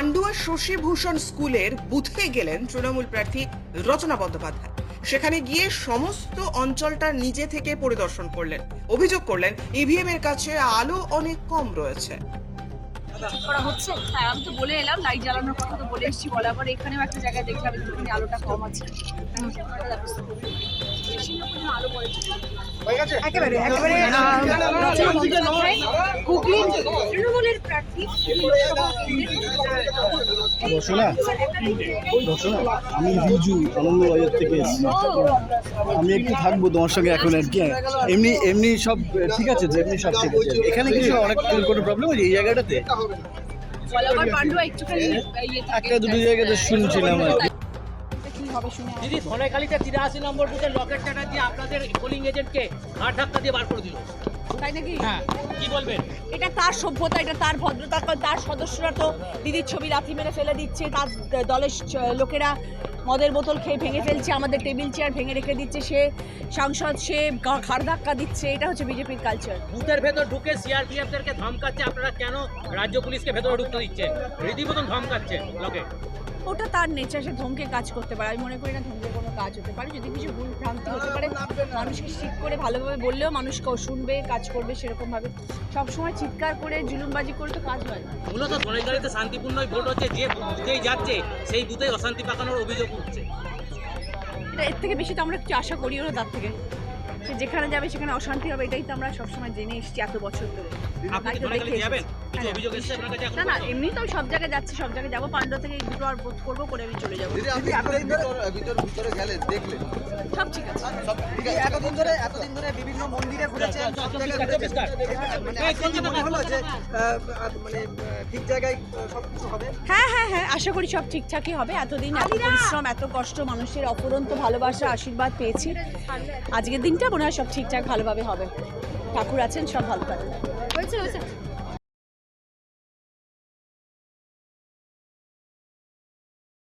পান্ডুয়া শশীভূষণ স্কুলের বুথে গেলেন তৃণমূল প্রার্থী রচনা বন্দ্যোপাধ্যায় সেখানে গিয়ে সমস্ত অঞ্চলটা নিজে থেকে পরিদর্শন করলেন অভিযোগ করলেন ইভিএম এর কাছে আলো অনেক কম রয়েছে করা হচ্ছে হ্যাঁ আমি তো বলে এলাম লাইট জ্বালানোর কথা তো বলে এসেছি বলার পরে এখানেও একটা জায়গায় দেখলাম একটুখানি আলোটা কম আছে আমি সেটা একটা ব্যবস্থা করব। বেশি না কোনো আলো পড়েছে একেবারে একেবারে রচনা বন্দ্যোপাধ্যায় হুগলির তৃণমূলের প্রার্থী রচনা রচনা আমি রিজু আনন্দবাজার থেকে এসেছি। আমি একটু থাকব তোমার সঙ্গে এখন আর কি। এমনি এমনি সব ঠিক আছে তো? এমনি সব ঠিক আছে। এখানে কিছু অনেক কোনো প্রবলেম আছে এই জায়গাটাতে? ইয়ে একটা দুটো জায়গাতে শুনছিলাম আর কি। দিদি সোনাইখালীতে তিরাশি নম্বর বুথের লকেট চ্যাটার্জি আপনাদের পোলিং এজেন্টকে ঘাট ধাক্কা দিয়ে বার করে দিল। তাই নাকি? হ্যাঁ কি বলবেন? এটা তার সভ্যতা এটা তার ভদ্রতা তার সদস্যরা তো দিদির ছবি লাথি মেরে ফেলে দিচ্ছে তার দলের লোকেরা মদের বোতল খেয়ে ভেঙে ফেলছে আমাদের টেবিল চেয়ার ভেঙে রেখে দিচ্ছে সে সাংসদ সে ঘাড় ধাক্কা দিচ্ছে এটা হচ্ছে বিজেপির কালচার বুথের ভেতর ঢুকে সিআরপিএফদেরকে ধমকাচ্ছে আপনারা কেন রাজ্য পুলিশকে ভেতরে ঢুকতে দিচ্ছেন? রীতিমতন ধমকাচ্ছে লোকে। ওটা তার নেচার সে ধমকে কাজ করতে পারে আমি মনে করি না ধমকে কোনো কাজ হতে পারে যদি কিছু ভুল ভ্রান্তি হতে পারে মানুষকে ঠিক করে ভালোভাবে বললেও মানুষ শুনবে কাজ করবে সেরকমভাবে। সবসময় চিৎকার করে জুলুমবাজি করে তো কাজ হয় মূলত সোনাইখালীতে শান্তিপূর্ণই ভোট হচ্ছে যে বুথেই যাচ্ছে সেই বুথেই অশান্তি পাকানোর অভিযোগ উঠছে। এটা এর থেকে বেশি তো আমরা কিছু আশা করিও না তার থেকে। সে যেখানে যাবে সেখানে অশান্তি হবে এটাই তো আমরা সবসময় জেনে এসেছি এত বছর ধরে। আপনি যাবেন? হ্যাঁ। না না এমনি তো সব জায়গায় যাচ্ছি সব জায়গায় যাব পান্ডা থেকে দুটো আর বোধ করব করে আমি চলে যাব। দিদি আপনি ভিতর ভিতর ভিতরে গেলেন দেখলেন সব ঠিক আছে। সব ঠিক আছে। এতদিন ধরে এতদিন ধরে বিভিন্ন মন্দিরে ঘুরেছেন সব জায়গায় ঘুরেছেন। মানে আজকে কি মনে হলো যে মানে ঠিক জায়গায় সব কিছু হবে। হ্যাঁ হ্যাঁ হ্যাঁ আশা করি সব ঠিকঠাকই হবে। এতদিন এত পরিশ্রম এত কষ্ট মানুষের অপরন্ত ভালোবাসা আশীর্বাদ পেয়েছি। আজকের দিনটা মনে হয় সব ঠিকঠাক ভালোভাবে হবে। ঠাকুর আছেন সব ভালো থাকবে হয়েছে হয়েছে।